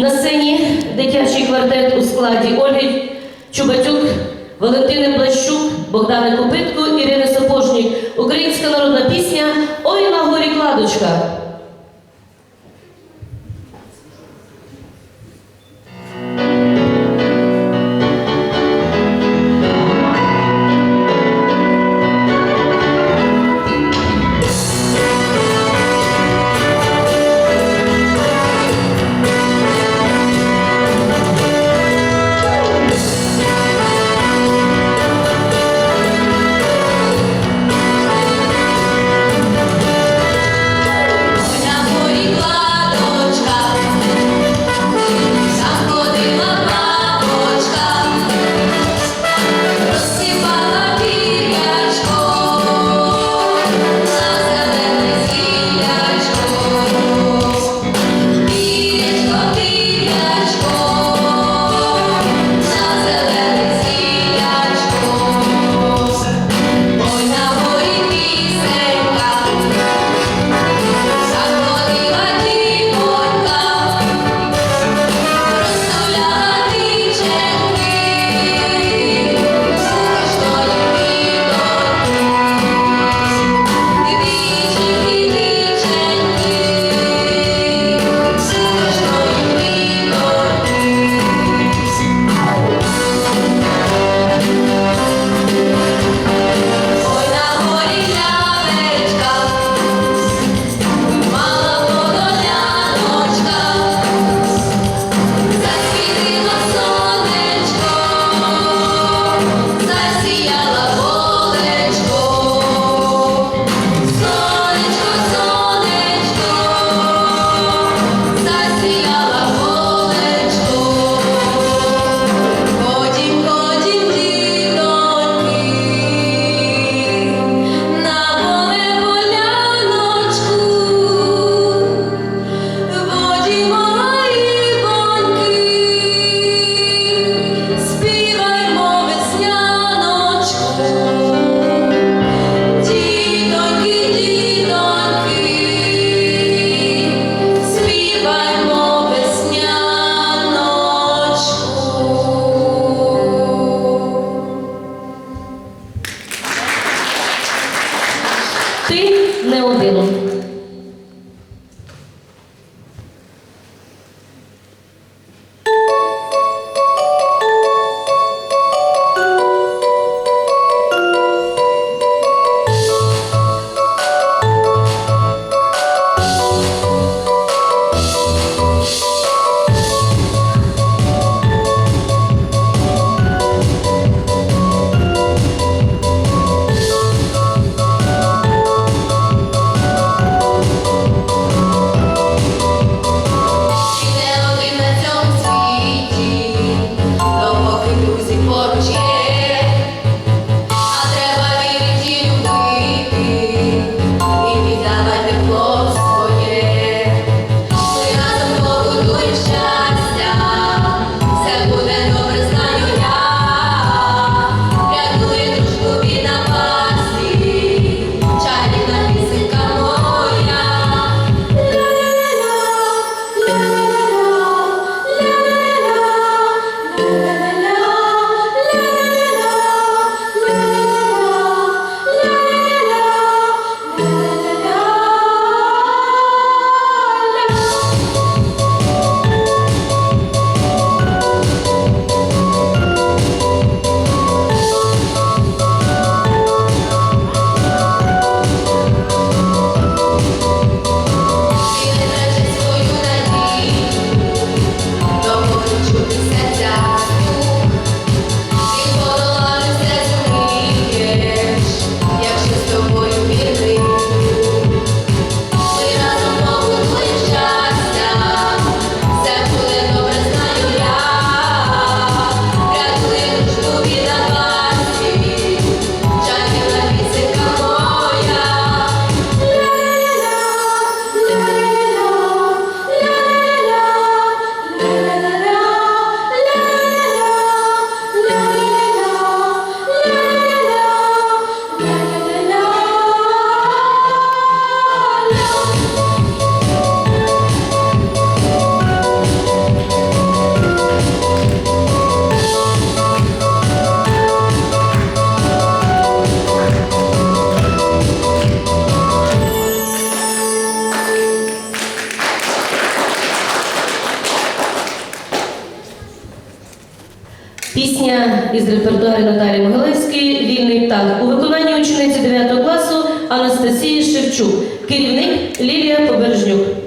На сцені дитячий квартет у складі Ольги Чубатюк, Валентини Блащук, Богдана Копитко, Ірини Сапожні. українська народна пісня Ой на горі кладочка. із репертуару Наталі Могилевської Вільний птах у виконанні учениці 9 класу Анастасії Шевчук, керівник Лілія Побережнюк.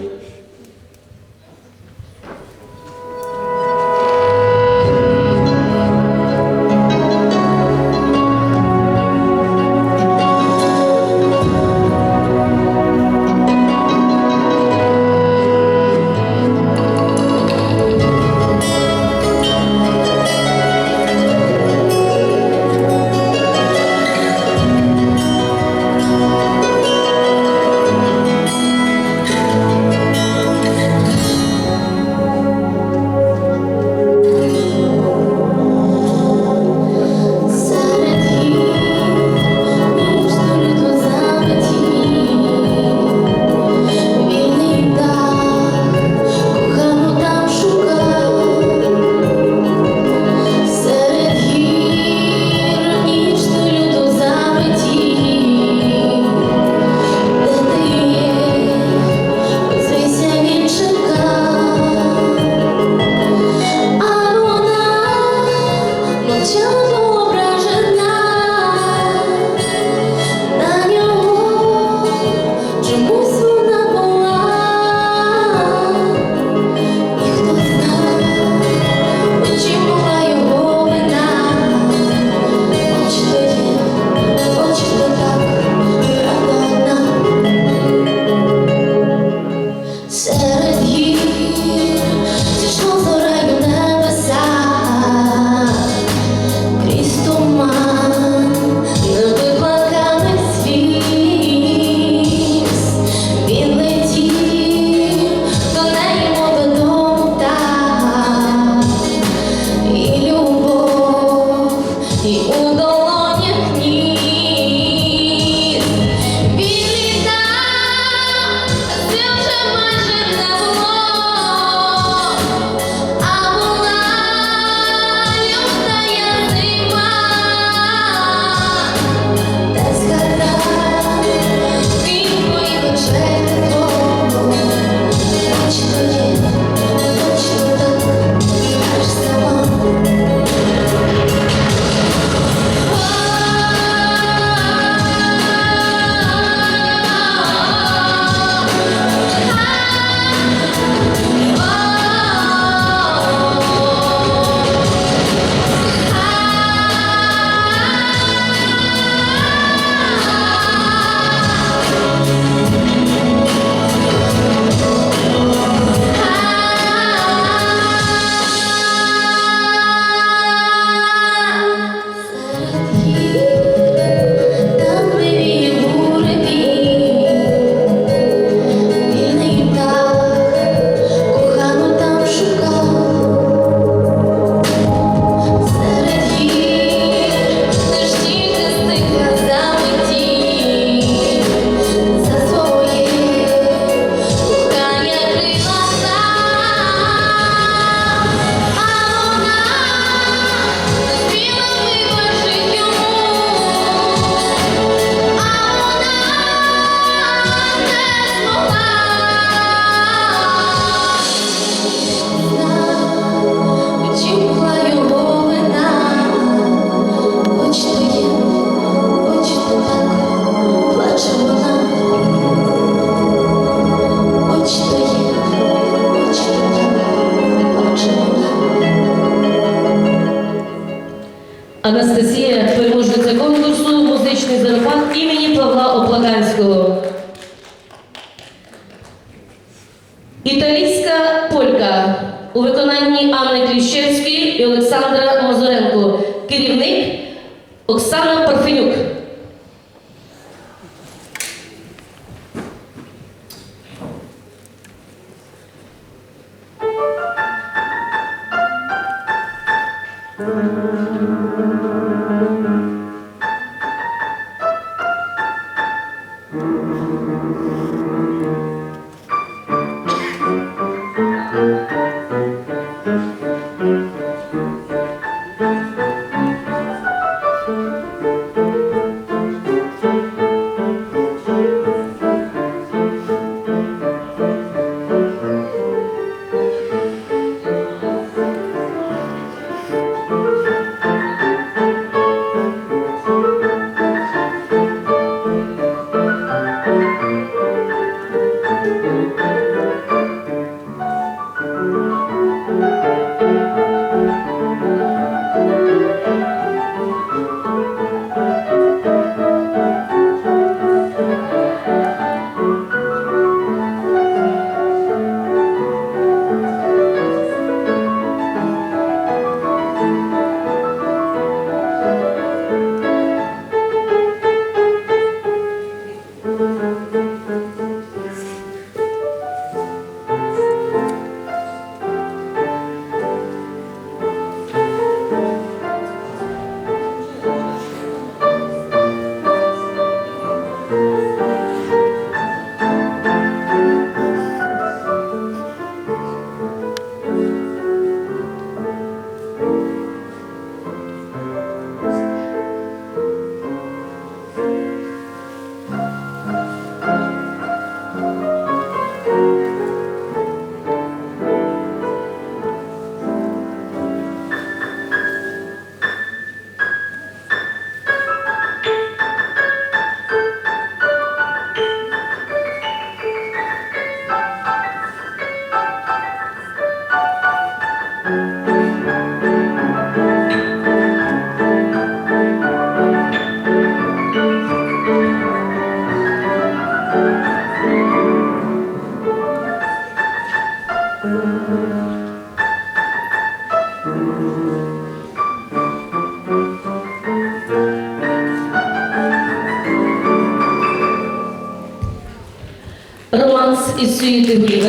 Із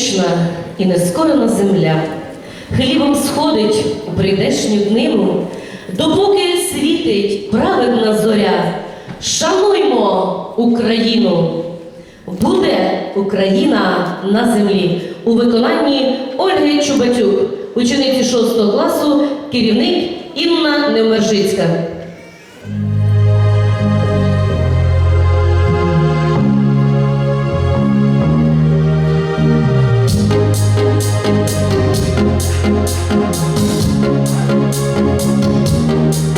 суїти і нескорена земля, хлібом сходить у прийдешню днину, допоки світить праведна зоря. Шануймо Україну! Буде Україна на землі у виконанні Ольги Чубатюк, учениці 6 класу, керівник Інна Невмержицька. Thank you.